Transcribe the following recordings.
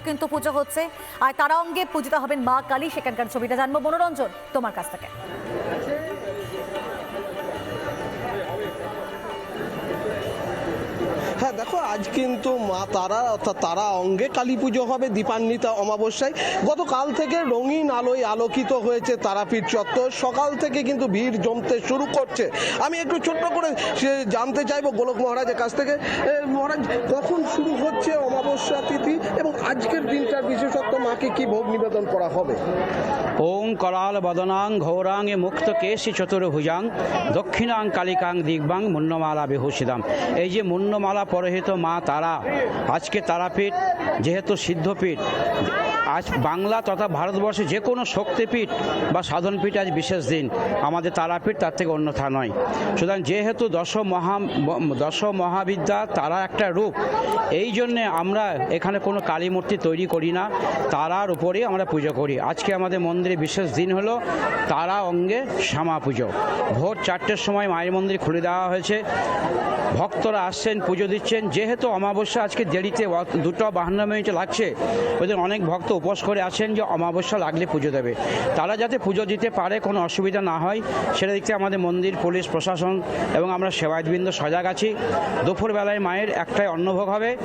কিন্তু পুজো হচ্ছে। আর তারা অঙ্গে পূজিত হবেন মা কালী। সেখানকার ছবিটা জানব। মনোরঞ্জন, তোমার কাছ থেকে। হ্যাঁ দেখো, আজ কিন্তু মা তারা, অর্থাৎ তারা অঙ্গে কালী পুজো হবে, দীপান্বিতা অমাবস্যায়। গতকাল থেকে রঙিন আলোয় আলোকিত হয়েছে তারাপীঠ চত্বর। সকাল থেকে কিন্তু ভিড় জমতে শুরু করছে। আমি একটু ছোট্ট করে জানতে চাইব গোলক মহারাজের কাছ থেকে। মহারাজ, কখন শুরু হচ্ছে অমাবস্যা তিথি এবং আজকের দিনটার বিশেষত্ব মাকে কি ভোগ নিবেদন করা হবে? ওং করাল বদনাং ঘৌরাং এ মুক্ত কেশি চতুর্ভুজাং দক্ষিণাং কালিকাং দিগ্বাং মুন্নমালা বিভূষিতাম। এই যে মুন্নমালা পরহিত মা তারা। আজকে তারাপীঠ যেহেতু সিদ্ধপীঠ আজ বাংলা তথা ভারতবর্ষে যে কোনো শক্তিপীঠ বা সাধনপীঠ আজ বিশেষ দিন। আমাদের তারাপীঠ তার থেকে অন্যথা নয়। সুতরাং যেহেতু দশ মহা দশ মহাবিদ্যা তারা একটা রূপ, এই জন্যে আমরা এখানে কোনো কালী মূর্তি তৈরি করি না। তারার উপরেই আমরা পুজো করি। আজকে আমাদের মন্দিরে বিশেষ দিন হলো তারা অঙ্গে শ্যামা পুজো। ভোর চারটের সময় মায়ের মন্দির খুলে দেওয়া হয়েছে। ভক্তরা আসছেন, পুজো দিচ্ছেন। যেহেতু অমাবস্যা আজকে দেরিতে, দুটো বাহান্ন মিনিট লাগছে। ওই অনেক ভক্ত উপোস করে আছেন যে অমাবস্যা লাগলে পুজো দেবে। তারা যাতে পুজো দিতে পারে, কোনো অসুবিধা না হয়, সেটা দেখতে আমাদের মন্দির, পুলিশ, প্রশাসন এবং আমরা সেবায়তবৃন্দ সজাগ আছি। দুপুরবেলায় মায়ের একটাই অন্নভোগ হবে।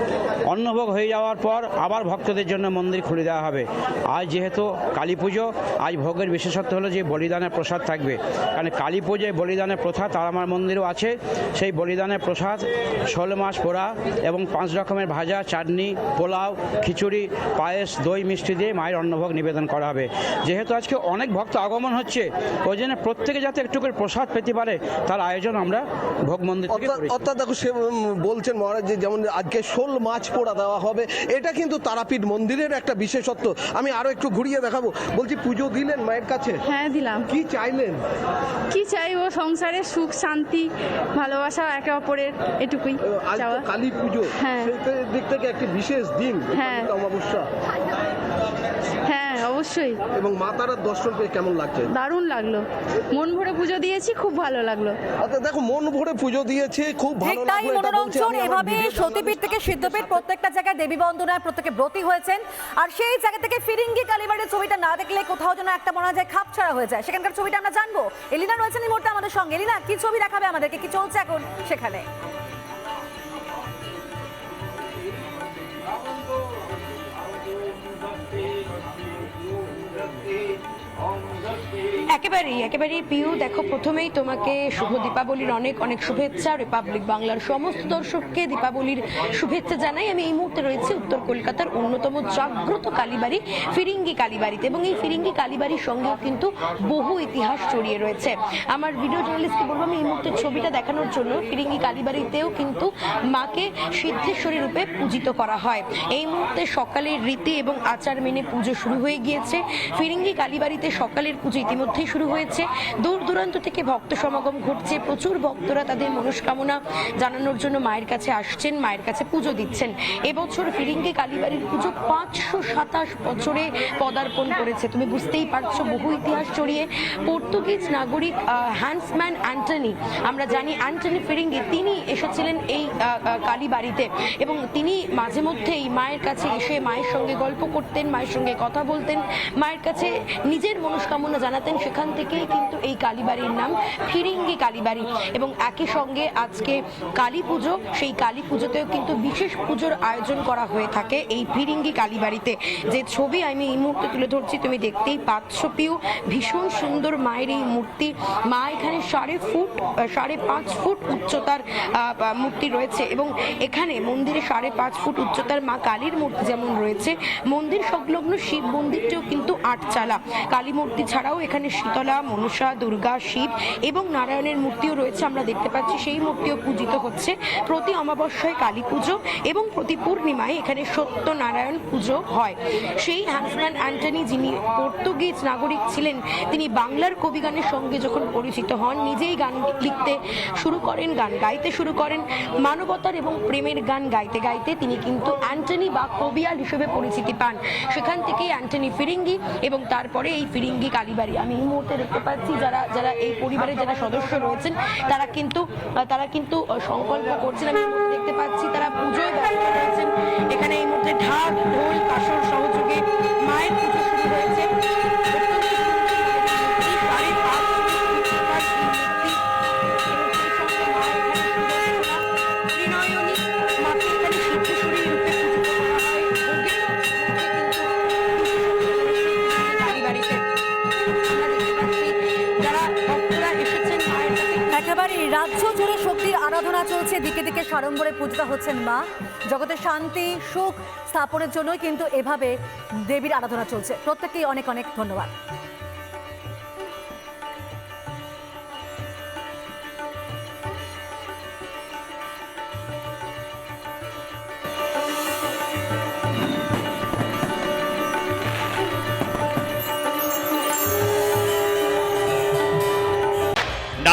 অন্নভোগ হয়ে যাওয়ার পর আবার ভক্তদের জন্য মন্দির খুলে দেওয়া হবে। আজ যেহেতু কালী পুজো, আজ ভোগের বিশেষত্ব হলো যে বলিদানের প্রসাদ থাকবে। কারণ কালী পুজোয় বলিদানের প্রথা তারামার মন্দিরও আছে। সেই বলিদানের প্রসাদ, ষোলো মাস পোড়া এবং পাঁচ রকমের ভাজা, চাটনি, পোলাও, খিচুড়ি, পায়েস, দই, মিষ্টি দিয়ে মায়ের অন্নভোগ নিবেদন করা হবে। যেহেতু আজকে অনেক ভক্ত আগমন হচ্ছে ওই জন্য প্রত্যেকে যাতে একটু করে প্রসাদ পেতে পারে তার আয়োজন আমরা ভোগ মন্দির থেকে অর্থাৎ দেখো সে বলছেন মহারাজ যে যেমন আজকে শোল মাছ পোড়া দেওয়া হবে এটা কিন্তু তারাপীঠ মন্দিরের একটা বিশেষত্ব। আমি আরও একটু ঘুরিয়ে দেখাবো। বলছি পুজো দিলেন মায়ের কাছে? হ্যাঁ দিলাম। কি চাইলেন? কি চাইব? সংসারে সুখ শান্তি ভালোবাসা একে অপরের এটুকুই কালী পুজো। হ্যাঁ। দিক থেকে একটি বিশেষ দিন হ্যাঁ। অমাবস্যা। হ্যাঁ অবশ্যই। এবং মা তারার দর্শন পেয়ে কেমন লাগছে? দারুণ লাগল। মন ভরে পুজো দিয়েছি খুব ভালো লাগল। অর্থাৎ দেখো মন ভরে পুজো দিয়েছে খুব ঠিক ভালো তাই লাগল এটা বলছে মনোরঞ্জন আমি আমার এভাবে সতীপীঠ থেকে সিদ্ধপীঠ প্রত্যেকটা জায়গায় দেবী বন্দনায় প্রত্যেকে ব্রতী হয়েছেন। আর সেই জায়গা থেকে ফিরিঙ্গি কালীবাড়ির ছবিটা না দেখলে কোথাও যেন একটা মনে হয় যায় খাপ ছাড়া হয়ে যায়। সেখানকার ছবিটা আমরা জানব। এলিনা রয়েছেন এই মুহূর্তে আমাদের সঙ্গে। এলিনা কি ছবি দেখাবে আমাদেরকে? কি চলছে এখন সেখানে? একেবারেই একেবারেই পিউ দেখো প্রথমেই তোমাকে শুভ দীপাবলির অনেক অনেক শুভেচ্ছা, রিপাবলিক বাংলার সমস্ত দর্শককে দীপাবলির শুভেচ্ছা জানাই। আমি এই মুহূর্তে রয়েছি উত্তর কলকাতার অন্যতম জাগ্রত কালীবাড়ি, ফিরিঙ্গি কালীবাড়িতে এবং এই ফিরিঙ্গি কালীবাড়ির সঙ্গেও কিন্তু বহু ইতিহাস জড়িয়ে রয়েছে। আমার ভিডিও জার্নালিস্টকে বলব, আমি এই মুহূর্তে ছবিটা দেখানোর জন্য ফিরিঙ্গি কালীবাড়িতেও কিন্তু মাকে সিদ্ধেশ্বরী রূপে পূজিত করা হয়। এই মুহূর্তে সকালের রীতি এবং আচার মেনে পুজো শুরু হয়ে গিয়েছে। ফিরিঙ্গি কালীবাড়িতে সকালের পুজো ইতিমধ্যেই শুরু হয়েছে। দূর দূরান্ত থেকে ভক্ত সমাগম ঘটছে। প্রচুর ভক্তরা তাদের মনস্কামনা জানানোর জন্য মায়ের কাছে আসছেন মায়ের কাছে পুজো দিচ্ছেন। এবছর ফিরিঙ্গি কালীবাড়ির পুজো পাঁচশো সাতাশ বছরে পদার্পণ করেছে। তুমি বুঝতেই পারছ বহু ইতিহাস জড়িয়ে পর্তুগিজ নাগরিক আহ, হ্যান্সম্যান অ্যান্টনি আমরা জানি অ্যান্টনি ফিরিঙ্গি তিনি এসেছিলেন এই কালীবাড়িতে এবং তিনি মাঝে মধ্যেই মায়ের কাছে এসে মায়ের সঙ্গে গল্প করতেন মায়ের সঙ্গে কথা বলতেন মায়ের কাছে নিজের মনস্কামনা জানাতেন সেখান থেকেই কিন্তু এই কালীবাড়ির নাম ফিরিঙ্গি কালীবাড়ি। এবং একই সঙ্গে আজকে কালী পুজো, সেই কালী পুজোতেও কিন্তু বিশেষ পুজোর আয়োজন করা হয়ে থাকে এই ফিরিঙ্গি কালীবাড়িতে। যে ছবি আমি এই মুহূর্তে তুলে ধরছি, তুমি দেখতেই পাচ্ছ পিউ। ভীষণ সুন্দর মায়ের এই মূর্তি। মা এখানে সাড়ে ফুট সাড়ে পাঁচ ফুট উচ্চতার মূর্তি রয়েছে এবং এখানে মন্দিরে সাড়ে পাঁচ ফুট উচ্চতার মা কালীর মূর্তি যেমন রয়েছে, মন্দির সংলগ্ন শিব মন্দিরটিও কিন্তু আটচালা। কালী মূর্তি ছাড়াও এখানে শীতলা, মনসা, দুর্গা, শিব এবং নারায়ণের মূর্তিও রয়েছে আমরা দেখতে পাচ্ছি। সেই মূর্তিও পূজিত হচ্ছে। প্রতি অমাবস্যায় কালী পুজো এবং প্রতি পূর্ণিমায় এখানে সত্যনারায়ণ পুজো হয়। সেই হ্যান্সম্যান অ্যান্টনি যিনি পর্তুগিজ নাগরিক ছিলেন, তিনি বাংলার কবিগানের সঙ্গে যখন পরিচিত হন, নিজেই গান লিখতে শুরু করেন, গান গাইতে শুরু করেন। মানবতার এবং প্রেমের গান গাইতে গাইতে তিনি কিন্তু অ্যান্টনি বা কবিয়াল হিসেবে পরিচিতি পান। সেখান থেকেই অ্যান্টনি ফিরিঙ্গি এবং তারপরে এই ফিরিঙ্গি কালীবাড়ি। আমি এই মুহূর্তে দেখতে পাচ্ছি যারা যারা এই পরিবারের যারা সদস্য রয়েছেন, তারা কিন্তু তারা কিন্তু সংকল্প করছেন। আমি দেখতে পাচ্ছি তারা পুজোয় কাছে একেবারে রাজ্য জুড়ে শক্তির আরাধনা চলছে। দিকে দিকে সাড়ম্বরে পূজিত হচ্ছেন মা। জগতে শান্তি, সুখ স্থাপনের জন্যই কিন্তু এভাবে দেবীর আরাধনা চলছে। প্রত্যেকেই অনেক অনেক ধন্যবাদ।